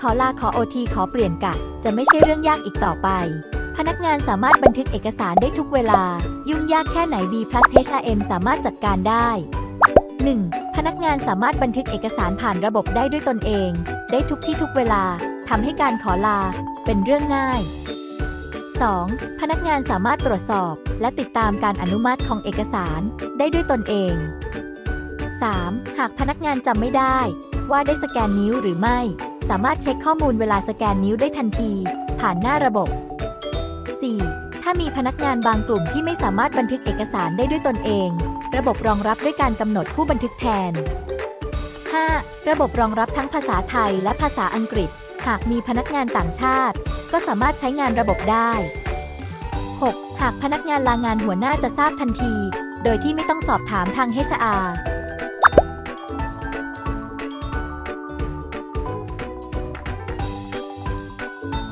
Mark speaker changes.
Speaker 1: ขอลาขอโอทีขอเปลี่ยนกะ จะไม่ใช่เรื่องยากอีกต่อไป พนักงานสามารถบันทึกเอกสารได้ทุกเวลา ยุ่งยากแค่ไหน B plus HRM สามารถจัดการได้ 1. พนักงานสามารถบันทึกเอกสารผ่านระบบได้ด้วยตนเอง ได้ทุกที่ทุกเวลาทำให้การขอลา เป็นเรื่องง่าย 2. พนักงานสามารถตรวจสอบ และติดตามการอนุมัติของเอกสาร ได้ด้วยตนเอง 3. หากพนักงานจำไม่ได้ ว่าได้สแกนนิ้วหรือไม่ สามารถเช็คข้อมูลเวลาสแกนนิ้วได้ทันที ผ่านหน้าระบบ 4. ถ้ามีพนักงานบางกลุ่มที่ไม่สามารถบันทึกเอกสารได้ด้วยตนเอง ระบบรองรับด้วยการกำหนดผู้บันทึกแทน 5. ระบบรองรับทั้งภาษาไทยและภาษาอังกฤษ หากมีพนักงานต่างชาติ ก็สามารถใช้งานระบบได้ 6. หากพนักงานลางานหัวหน้าจะทราบทันที โดยที่ไม่ต้องสอบถามทาง HR